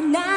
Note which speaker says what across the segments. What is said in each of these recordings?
Speaker 1: not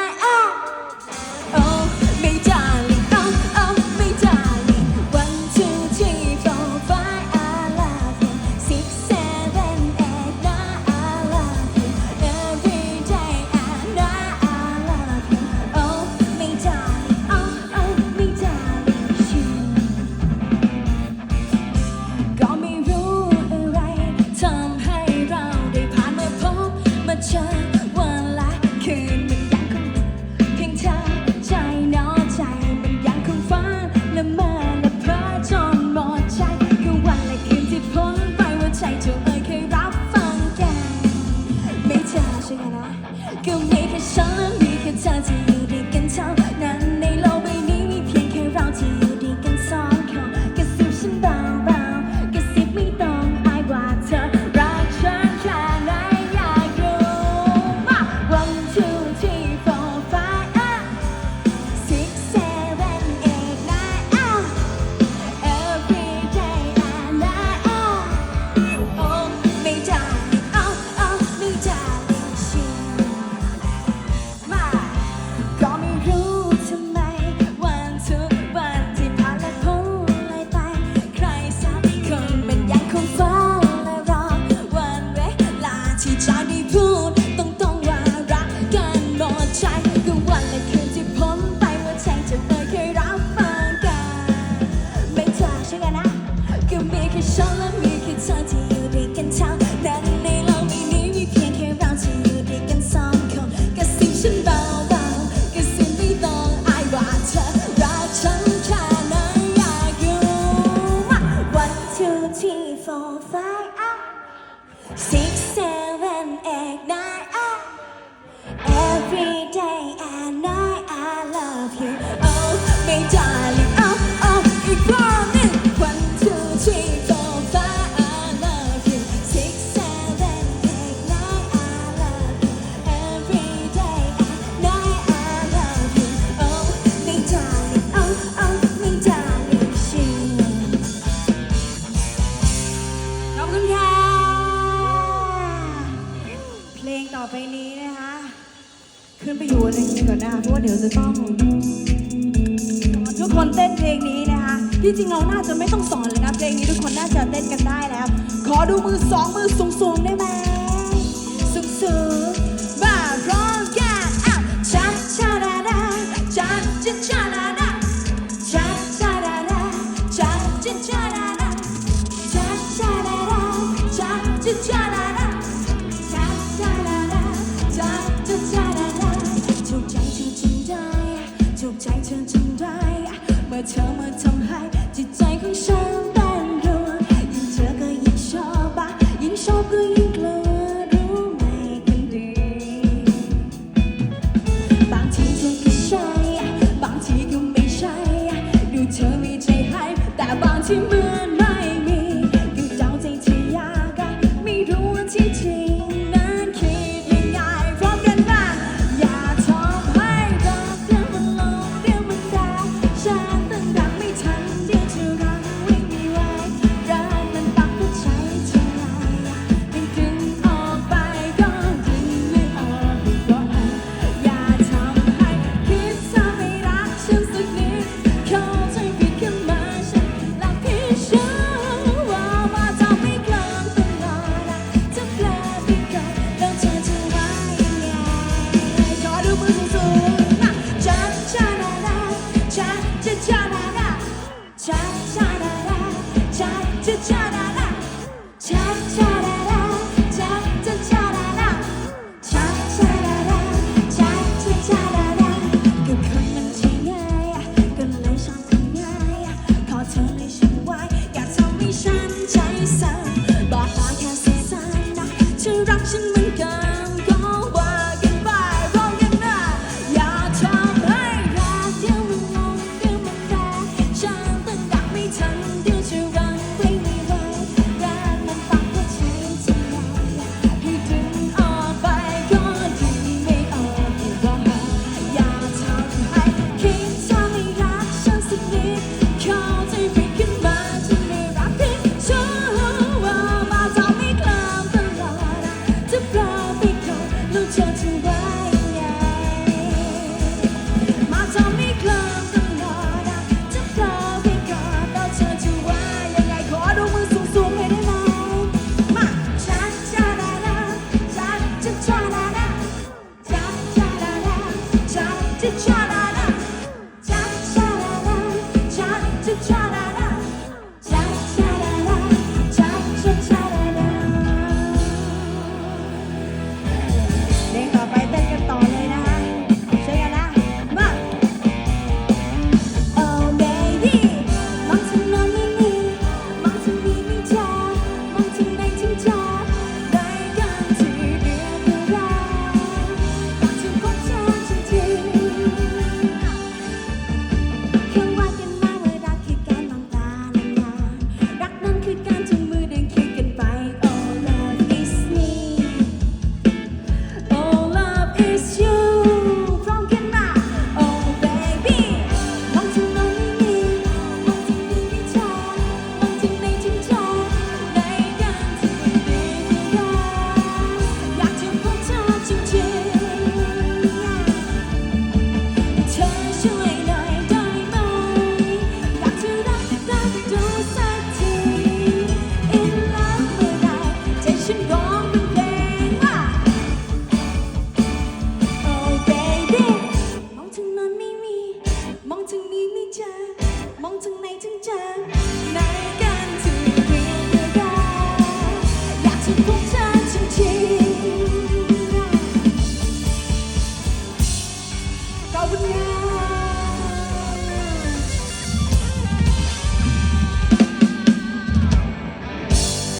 Speaker 1: cold ขอบคุณค่ะ
Speaker 2: เพลงต่อไปนี้นะคะ ขึ้นไปอยู่ในเวทีก่อนนะคะเพราะว่าเดี๋ยวจะต้อง คนเต้นเพลงนี้นะคะที่จริงเราน่าจะไม่ต้องสอนเลยนะเพลงนี้ทุกคนน่าจะเต้นกันได้แล้ว ขอดูมือสองมือสูงๆได้ไหมสูงๆ
Speaker 1: Look you.